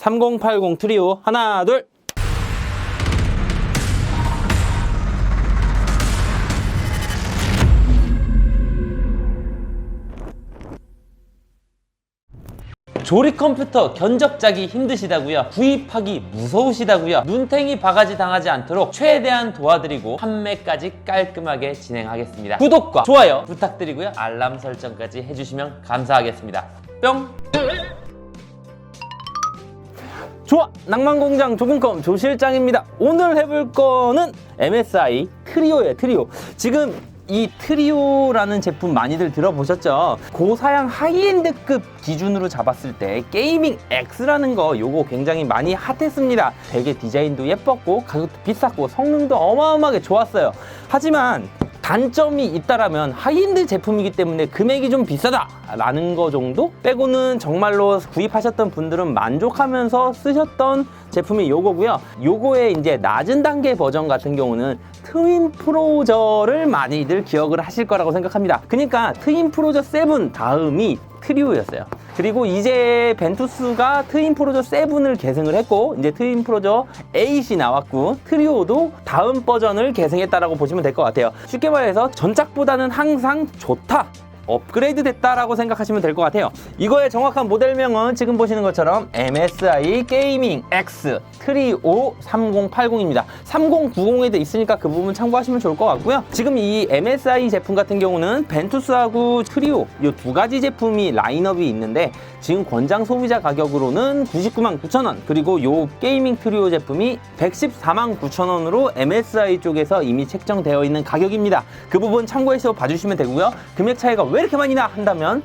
3080 트리오 하나 둘 조립 컴퓨터 견적짜기 힘드시다고요? 구입하기 무서우시다고요? 눈탱이 바가지 당하지 않도록 최대한 도와드리고 판매까지 깔끔하게 진행하겠습니다. 구독과 좋아요 부탁드리고요. 알람 설정까지 해주시면 감사하겠습니다. 뿅! 좋아! 낭만공장 조금컴 조실장입니다. 오늘 해볼 거는 MSI 트리오예요, 트리오. 지금 이 트리오라는 제품 많이들 들어보셨죠? 고사양 하이엔드급 기준으로 잡았을 때 게이밍 X라는 거 요거 굉장히 많이 핫했습니다. 되게 디자인도 예뻤고 가격도 비쌌고 성능도 어마어마하게 좋았어요. 하지만 단점이 있다라면 하이엔드 제품이기 때문에 금액이 좀 비싸다라는 거 정도 빼고는 정말로 구입하셨던 분들은 만족하면서 쓰셨던 제품이 요거고요. 요거의 이제 낮은 단계 버전 같은 경우는 트윈 프로저를 많이들 기억을 하실 거라고 생각합니다. 그러니까 트윈 프로저 7 다음이 트리오였어요. 그리고 이제 벤투스가 트윈 프로저 7을 계승을 했고 이제 트윈 프로저 8이 나왔고 트리오도 다음 버전을 계승했다라고 보시면 될 것 같아요. 쉽게 말해서 전작보다는 항상 좋다. 업그레이드 됐다라고 생각하시면 될 것 같아요. 이거의 정확한 모델명은 지금 보시는 것처럼 MSI 게이밍 X 트리오 3080입니다. 3090에도 있으니까 그 부분 참고하시면 좋을 것 같고요. 지금 이 MSI 제품 같은 경우는 벤투스하고 트리오 이 두 가지 제품이 라인업이 있는데 지금 권장 소비자 가격으로는 99만 9천 원 그리고 요 게이밍 트리오 제품이 114만 9천 원으로 MSI 쪽에서 이미 책정되어 있는 가격입니다. 그 부분 참고해서 봐주시면 되고요. 금액 차이가 왜 이렇게 많이 나 한다면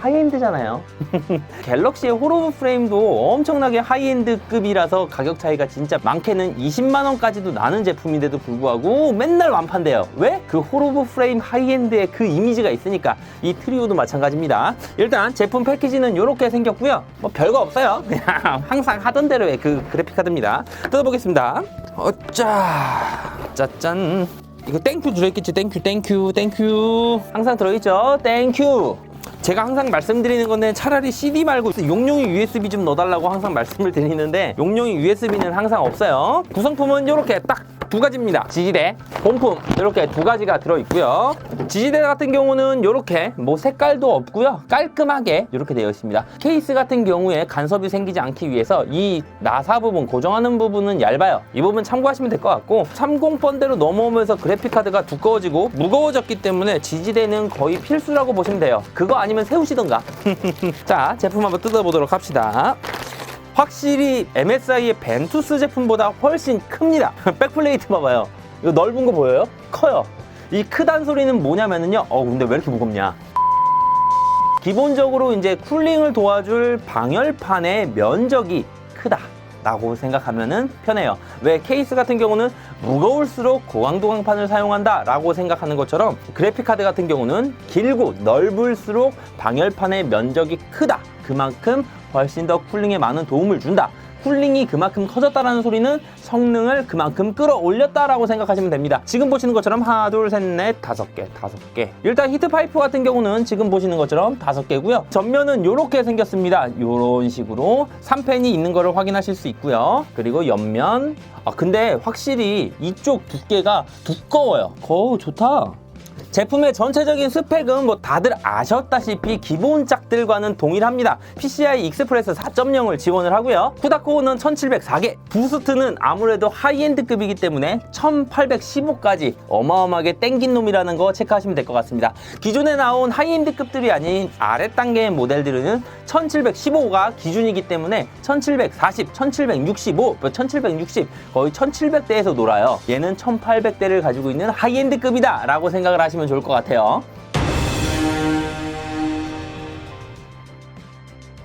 하이엔드잖아요. 갤럭시의 호로브 프레임도 엄청나게 하이엔드급이라서 가격 차이가 진짜 많게는 20만 원까지도 나는 제품인데도 불구하고 맨날 완판돼요. 왜? 그 호로브 프레임 하이엔드의 그 이미지가 있으니까 이 트리오도 마찬가지입니다. 일단 제품 패키지는 이렇게 생겼고요. 뭐 별거 없어요. 그냥 항상 하던 대로의 그 그래픽 카드입니다. 뜯어보겠습니다. 어짜 짜짠. 이거 땡큐 들어있겠지? 땡큐 땡큐 땡큐. 항상 들어있죠? 땡큐. 제가 항상 말씀드리는 건데 차라리 CD 말고 용량이 USB 좀 넣어달라고 항상 말씀을 드리는데 용량이 USB는 항상 없어요. 구성품은 이렇게 딱 두 가지입니다. 지지대 본품 이렇게 두 가지가 들어있고요. 지지대 같은 경우는 이렇게 뭐 색깔도 없고요. 깔끔하게 이렇게 되어 있습니다. 케이스 같은 경우에 간섭이 생기지 않기 위해서 이 나사 부분 고정하는 부분은 얇아요. 이 부분 참고하시면 될 것 같고 30 번대로 넘어오면서 그래픽카드가 두꺼워지고 무거워졌기 때문에 지지대는 거의 필수라고 보시면 돼요. 그거 아니면 세우시던가. 자 제품 한번 뜯어보도록 합시다 확실히 MSI의 벤투스 제품보다 훨씬 큽니다. 백플레이트 봐봐요. 이거 넓은 거 보여요? 커요. 이 크단 소리는 뭐냐면은요. 어, 근데 왜 이렇게 무겁냐? 기본적으로 이제 쿨링을 도와줄 방열판의 면적이 크다. 라고 생각하면 편해요. 왜 케이스 같은 경우는 무거울수록 고강도 강판을 사용한다 라고 생각하는 것처럼 그래픽카드 같은 경우는 길고 넓을수록 방열판의 면적이 크다. 그만큼 훨씬 더 쿨링에 많은 도움을 준다. 쿨링이 그만큼 커졌다라는 소리는 성능을 그만큼 끌어올렸다라고 생각하시면 됩니다. 지금 보시는 것처럼 하나, 둘, 셋, 넷, 다섯 개, 다섯 개. 일단 히트 파이프 같은 경우는 지금 보시는 것처럼 다섯 개고요. 전면은 이렇게 생겼습니다. 이런 식으로 3펜이 있는 것을 확인하실 수 있고요. 그리고 옆면. 아 근데 확실히 이쪽 두께가 두꺼워요. 어우 좋다. 제품의 전체적인 스펙은 뭐 다들 아셨다시피 기본 짝들과는 동일합니다. PCI 익스프레스 4.0을 지원을 하고요. 쿠다코어는 1704개, 부스트는 아무래도 하이엔드급이기 때문에 1815까지 어마어마하게 땡긴 놈이라는 거 체크하시면 될 것 같습니다. 기존에 나온 하이엔드급들이 아닌 아래 단계의 모델들은 1715가 기준이기 때문에 1740, 1765, 1760 거의 1700대에서 놀아요. 얘는 1800대를 가지고 있는 하이엔드급이다 라고 생각을 하시면 좋을 것 같아요.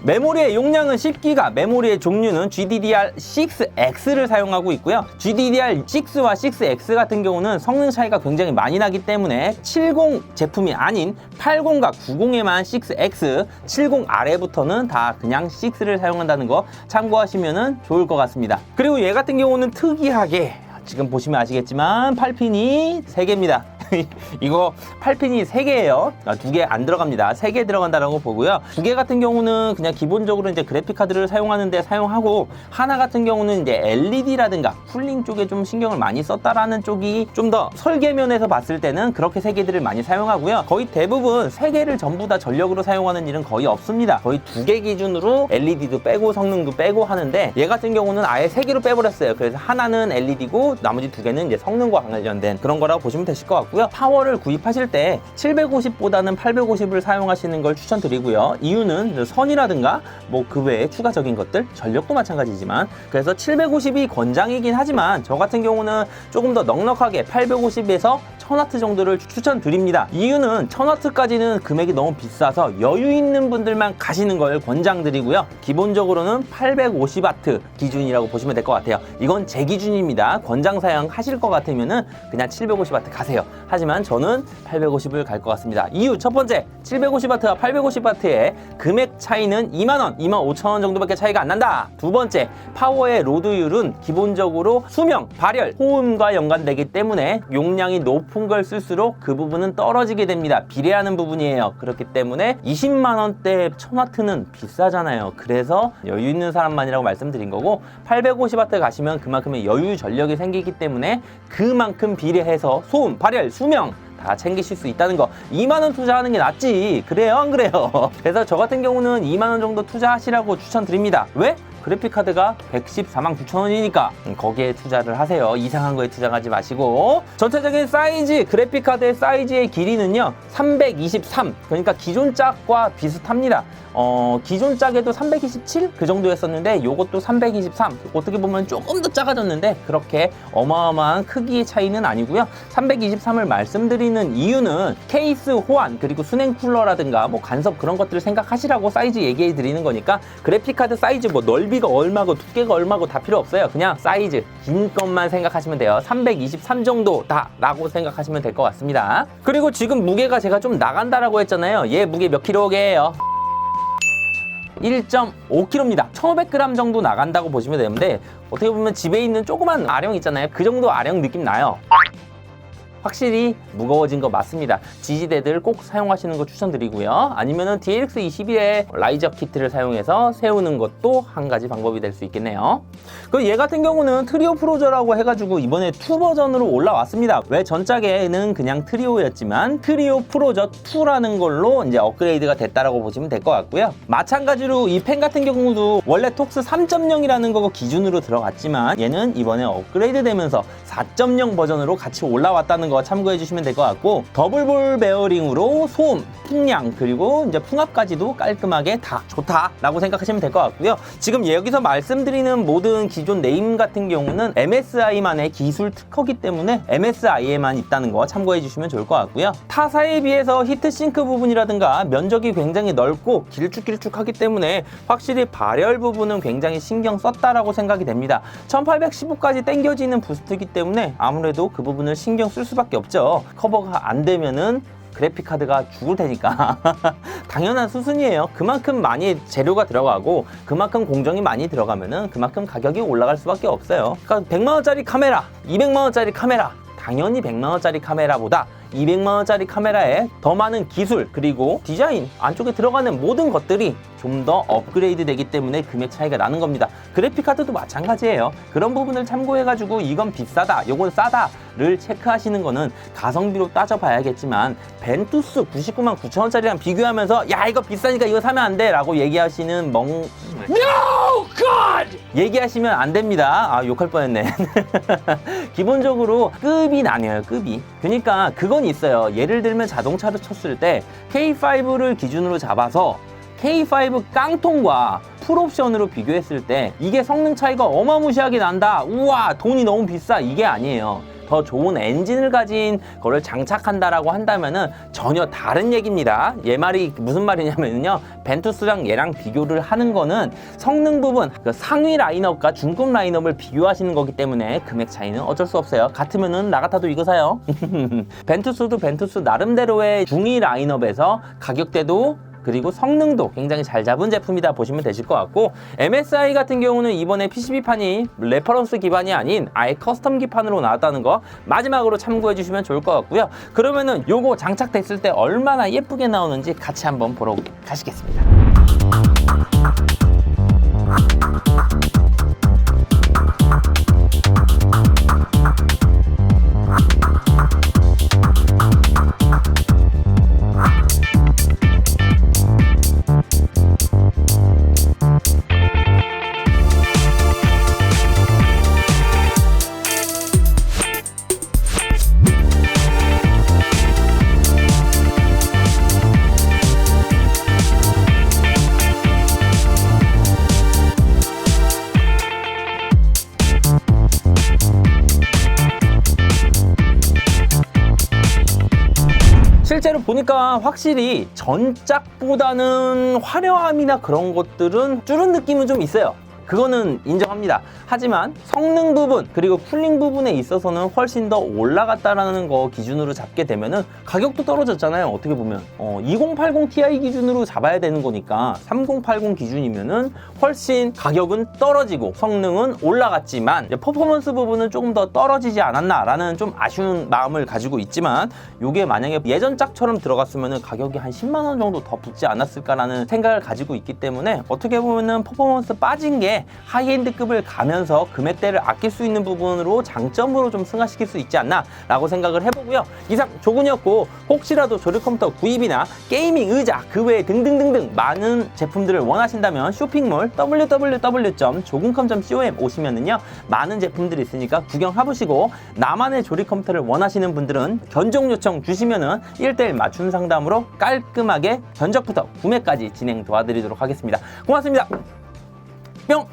메모리의 용량은 10기가, 메모리의 종류는 GDDR6X를 사용하고 있고요. GDDR6와 6X 같은 경우는 성능 차이가 굉장히 많이 나기 때문에 70 제품이 아닌 80과 90에만 6X, 70 아래부터는 다 그냥 6를 사용한다는 거 참고하시면 좋을 것 같습니다. 그리고 얘 같은 경우는 특이하게 지금 보시면 아시겠지만 8핀이 3개입니다. 이거 8핀이 3개예요. 아, 2개 안 들어갑니다. 3개 들어간다는 거 보고요. 2개 같은 경우는 그냥 기본적으로 이제 그래픽 카드를 사용하는데 사용하고 하나 같은 경우는 이제 LED라든가 쿨링 쪽에 좀 신경을 많이 썼다라는 쪽이 좀 더 설계면에서 봤을 때는 그렇게 세 개들을 많이 사용하고요. 거의 대부분 세 개를 전부 다 전력으로 사용하는 일은 거의 없습니다. 거의 두개 기준으로 LED도 빼고 성능도 빼고 하는데 얘 같은 경우는 아예 세 개로 빼버렸어요. 그래서 하나는 LED고 나머지 두 개는 이제 성능과 관련된 그런 거라고 보시면 되실 것 같고요. 파워를 구입하실 때 750보다는 850을 사용하시는 걸 추천드리고요. 이유는 선이라든가 뭐 그 외에 추가적인 것들 전력도 마찬가지지만 그래서 750이 권장이긴 하지만 저 같은 경우는 조금 더 넉넉하게 850에서 1000W 정도를 추천드립니다. 이유는 1000W까지는 금액이 너무 비싸서 여유 있는 분들만 가시는 걸 권장드리고요. 기본적으로는 850W 기준이라고 보시면 될 것 같아요. 이건 제 기준입니다. 권장 사용하실 것 같으면은 그냥 750W 가세요. 하지만 저는 850을 갈 것 같습니다. 이유 첫 번째, 750W와 850W의 금액 차이는 2만원, 2만 5천원 정도밖에 차이가 안 난다. 두 번째, 파워의 로드율은 기본적으로 수명, 발열, 호음과 연관되기 때문에 용량이 높은 걸 쓸수록 그 부분은 떨어지게 됩니다. 비례하는 부분이에요. 그렇기 때문에 20만 원대 1000W는 비싸잖아요. 그래서 여유 있는 사람만이라고 말씀드린 거고 850W 가시면 그만큼의 여유 전력이 생기기 때문에 그만큼 비례해서 소음, 발열, 수명 다 챙기실 수 있다는 거. 2만 원 투자하는 게 낫지. 그래요? 안 그래요? 그래서 저 같은 경우는 2만 원 정도 투자하시라고 추천드립니다. 왜? 그래픽 카드가 114만 9천 원이니까 거기에 투자를 하세요. 이상한 거에 투자하지 마시고. 전체적인 사이즈 그래픽 카드의 사이즈의 길이는요 323 그러니까 기존 짝과 비슷합니다. 어, 기존 짝에도 327 그 정도 였었는데 요것도 323 어떻게 보면 조금 더 작아졌는데 그렇게 어마어마한 크기의 차이는 아니고요. 323을 말씀드리는 이유는 케이스 호환 그리고 수냉 쿨러라든가 뭐 간섭 그런 것들을 생각하시라고 사이즈 얘기해 드리는 거니까 그래픽 카드 사이즈 뭐 넓이 가 얼마고 두께가 얼마고 다 필요 없어요 그냥 사이즈 긴 것만 생각하시면 돼요 323 정도다 라고 생각하시면 될 것 같습니다 그리고 지금 무게가 제가 좀 나간다라고 했잖아요 얘 무게 몇 킬로게예요 1.5kg입니다. 1,500g 정도 나간다고 보시면 되는데 어떻게 보면 집에 있는 조그만 아령 있잖아요. 그 정도 아령 느낌 나요. 확실히 무거워진 거 맞습니다. 지지대들 꼭 사용하시는 거 추천드리고요. 아니면은 DLX21의 라이저 키트를 사용해서 세우는 것도 한 가지 방법이 될 수 있겠네요. 그 얘 같은 경우는 트리오 프로저라고 해가지고 이번에 2 버전으로 올라왔습니다. 왜 전작에는 그냥 트리오였지만 트리오 프로저 2라는 걸로 이제 업그레이드가 됐다라고 보시면 될 것 같고요. 마찬가지로 이 펜 같은 경우도 원래 톡스 3.0이라는 거 기준으로 들어갔지만 얘는 이번에 업그레이드 되면서 4.0 버전으로 같이 올라왔다는 거 참고해 주시면 될 것 같고 더블볼 베어링으로 소음, 풍량 그리고 이제 풍압까지도 깔끔하게 다 좋다라고 생각하시면 될 것 같고요. 지금 여기서 말씀드리는 모든 기존 네임 같은 경우는 MSI만의 기술 특허기 때문에 MSI에만 있다는 거 참고해 주시면 좋을 것 같고요. 타사에 비해서 히트싱크 부분이라든가 면적이 굉장히 넓고 길쭉길쭉하기 때문에 확실히 발열 부분은 굉장히 신경 썼다라고 생각이 됩니다. 1815까지 당겨지는 부스트이기 때문에 아무래도 그 부분을 신경 쓸 수밖에 없죠. 커버가 안 되면은 그래픽 카드가 죽을 테니까 당연한 수순이에요. 그만큼 많이 재료가 들어가고 그만큼 공정이 많이 들어가면은 그만큼 가격이 올라갈 수밖에 없어요. 그러니까 100만 원짜리 카메라, 200만 원짜리 카메라 당연히 100만 원짜리 카메라보다 200만 원짜리 카메라에 더 많은 기술 그리고 디자인 안쪽에 들어가는 모든 것들이 좀 더 업그레이드 되기 때문에 금액 차이가 나는 겁니다. 그래픽 카드도 마찬가지예요. 그런 부분을 참고해 가지고 이건 비싸다, 이건 싸다를 체크하시는 거는 가성비로 따져봐야겠지만 벤투스 99만 9천 원짜리랑 비교하면서 야 이거 비싸니까 이거 사면 안 돼 라고 얘기하시는 멍 No God 얘기하시면 안 됩니다. 아 욕할 뻔했네. 기본적으로 급이 나뉘어요. 급이. 그러니까 그건 있어요. 예를 들면 자동차를 쳤을 때 K5를 기준으로 잡아서 K5 깡통과 풀옵션으로 비교했을 때 이게 성능 차이가 어마무시하게 난다. 우와, 돈이 너무 비싸. 이게 아니에요. 더 좋은 엔진을 가진 거를 장착한다라고 한다면은 전혀 다른 얘기입니다. 얘 말이 무슨 말이냐면요. 벤투스랑 얘랑 비교를 하는 거는 성능 부분, 그 상위 라인업과 중급 라인업을 비교하시는 거기 때문에 금액 차이는 어쩔 수 없어요. 같으면은 나 같아도 이거 사요. 벤투스도 벤투스 나름대로의 중위 라인업에서 가격대도 그리고 성능도 굉장히 잘 잡은 제품이다 보시면 되실 것 같고 MSI 같은 경우는 이번에 PCB판이 레퍼런스 기반이 아닌 아예 커스텀 기판으로 나왔다는 거 마지막으로 참고해 주시면 좋을 것 같고요. 그러면은 요거 장착됐을 때 얼마나 예쁘게 나오는지 같이 한번 보러 가시겠습니다. 실제로 보니까 확실히 전작보다는 화려함이나 그런 것들은 줄은 느낌은 좀 있어요. 그거는 인정합니다. 하지만 성능 부분 그리고 쿨링 부분에 있어서는 훨씬 더 올라갔다라는 거 기준으로 잡게 되면은 가격도 떨어졌잖아요. 어떻게 보면 어, 2080 Ti 기준으로 잡아야 되는 거니까 3080 기준이면은 훨씬 가격은 떨어지고 성능은 올라갔지만 퍼포먼스 부분은 조금 더 떨어지지 않았나라는 좀 아쉬운 마음을 가지고 있지만 이게 만약에 예전 짝처럼 들어갔으면은 가격이 한 10만 원 정도 더 붙지 않았을까라는 생각을 가지고 있기 때문에 어떻게 보면은 퍼포먼스 빠진 게 하이엔드급을 가면서 금액대를 아낄 수 있는 부분으로 장점으로 좀 승화시킬 수 있지 않나라고 생각을 해보고요. 이상 조군이었고 혹시라도 조립 컴퓨터 구입이나 게이밍 의자 그 외에 등등등등 많은 제품들을 원하신다면 쇼핑몰 www.조군컴.com 오시면은요 많은 제품들이 있으니까 구경 해보시고 나만의 조립 컴퓨터를 원하시는 분들은 견적 요청 주시면은 1대1 맞춤 상담으로 깔끔하게 견적부터 구매까지 진행 도와드리도록 하겠습니다. 고맙습니다. 뿅!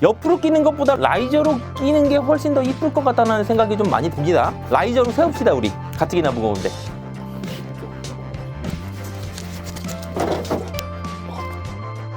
옆으로 끼는 것보다 라이저로 끼는 게 훨씬 더 이쁠 것 같다는 생각이 좀 많이 듭니다. 라이저로 세웁시다, 우리. 가뜩이나 무거운데.